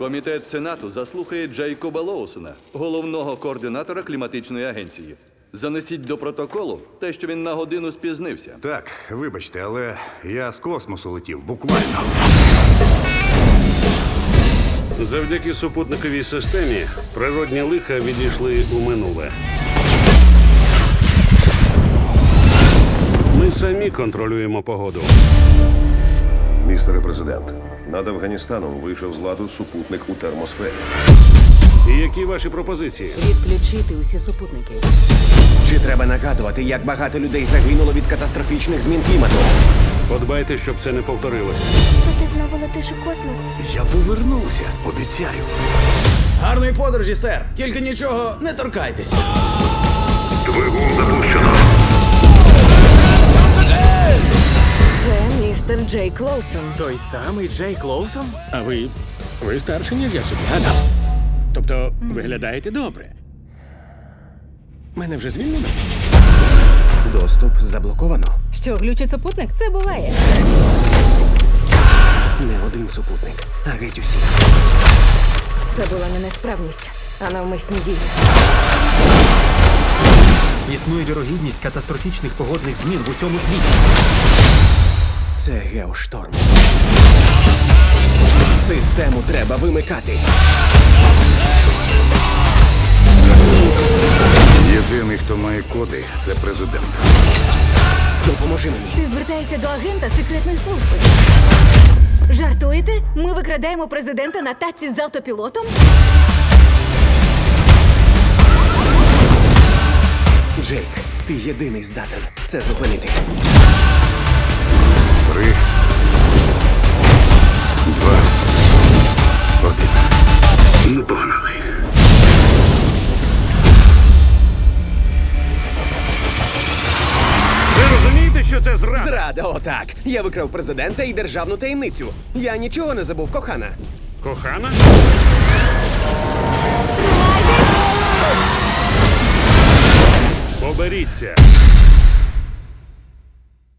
Комітет Сенату заслухає Джейкоба Лоусона, головного координатора кліматичної агенції. Занесіть до протоколу те, що він на годину спізнився. Так, вибачте, але я з космосу летів, буквально. Завдяки супутниковій системі природні лиха відійшли у минуле. Ми самі контролюємо погоду. Містере президент, над Афганістаном вийшов з ладу супутник у термосфері. І які ваші пропозиції? Відключити усі супутники. Чи треба нагадувати, як багато людей загинуло від катастрофічних змін клімату? Подбайте, щоб це не повторилось. То ти знову летиш у космос? Я повернуся, обіцяю. Гарної подорожі, сер. Тільки нічого не торкайтеся. Це Джей Клоусон. Той самий Джей Клоусон? А ви. ви старші, ніж я собі гадав. Тобто, виглядаєте добре. Мене вже звільнено? Доступ заблоковано. Що глючить супутник? Це буває. Не один супутник, а геть усі. Це була не несправність, а навмисні дії. Існує вірогідність катастрофічних погодних змін в усьому світі. Це геошторм. Систему треба вимикати. Єдиний, хто має коди, це президент. Допоможи мені. Ти звертаєшся до агента секретної служби. Жартуєте? Ми викрадаємо президента на таці з автопілотом? Джейк, ти єдиний здатен це зупинити. Три. Два. Один. Ну, погнали. Ви розумієте, що це зрада? Зрада, отак. Я викрав президента і державну таємницю. Я нічого не забув, кохана. Кохана? Поберіться.